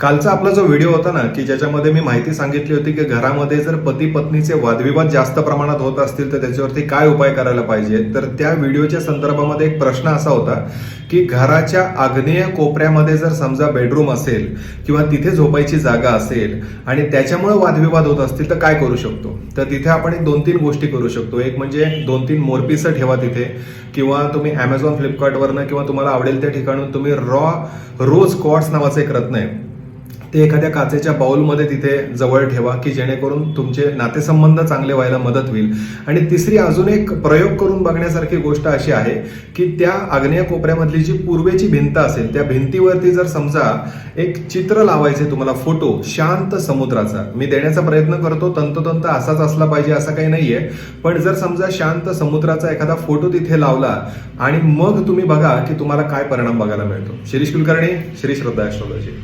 कालचा आपला जो व्हिडिओ होता ना की ज्याच्यामध्ये मी माहिती सांगितली होती की घरामध्ये जर पती पत्नीचे वादविवाद जास्त प्रमाणात होत असतील तर त्याच्यावरती काय उपाय करायला पाहिजे? तर त्या व्हिडिओच्या संदर्भामध्ये एक प्रश्न असा होता की घराच्या आग्नेय कोपऱ्यामध्ये जर समजा बेडरूम असेल किंवा तिथे झोपायची जागा असेल आणि त्याच्यामुळे वादविवाद होत असतील तर काय करू शकतो? तर तिथे आपण एक दोन तीन गोष्टी करू शकतो. एक म्हणजे दोन तीन मोरपिसं ठेवा तिथे किंवा तुम्ही अमेझॉन फ्लिपकार्टवरनं किंवा तुम्हाला आवडेल त्या ठिकाणून तुम्ही रॉ रोज कॉट्स नावाचं एक रत्न आहे. ते एखाद्या काचेच्या बाउलमध्ये तिथे जवळ ठेवा की जेणेकरून तुमचे नातेसंबंध चांगले व्हायला मदत होईल. आणि तिसरी अजून एक प्रयोग करून बघण्यासारखी गोष्ट अशी आहे की त्या आग्नेय कोपऱ्यामधली जी पूर्वेची भिंत असेल त्या भिंतीवरती जर समजा एक चित्र लावायचे तुम्हाला फोटो शांत समुद्राचा मी देण्याचा प्रयत्न करतो तंतोतंत असाच असला पाहिजे असा काही नाहीये पण जर समजा शांत समुद्राचा एखादा फोटो तिथे लावला आणि मग तुम्ही बघा की तुम्हाला काय परिणाम बघायला मिळतो. शिरीष कुलकर्णी श्री श्रद्धा ॲस्ट्रॉलॉजी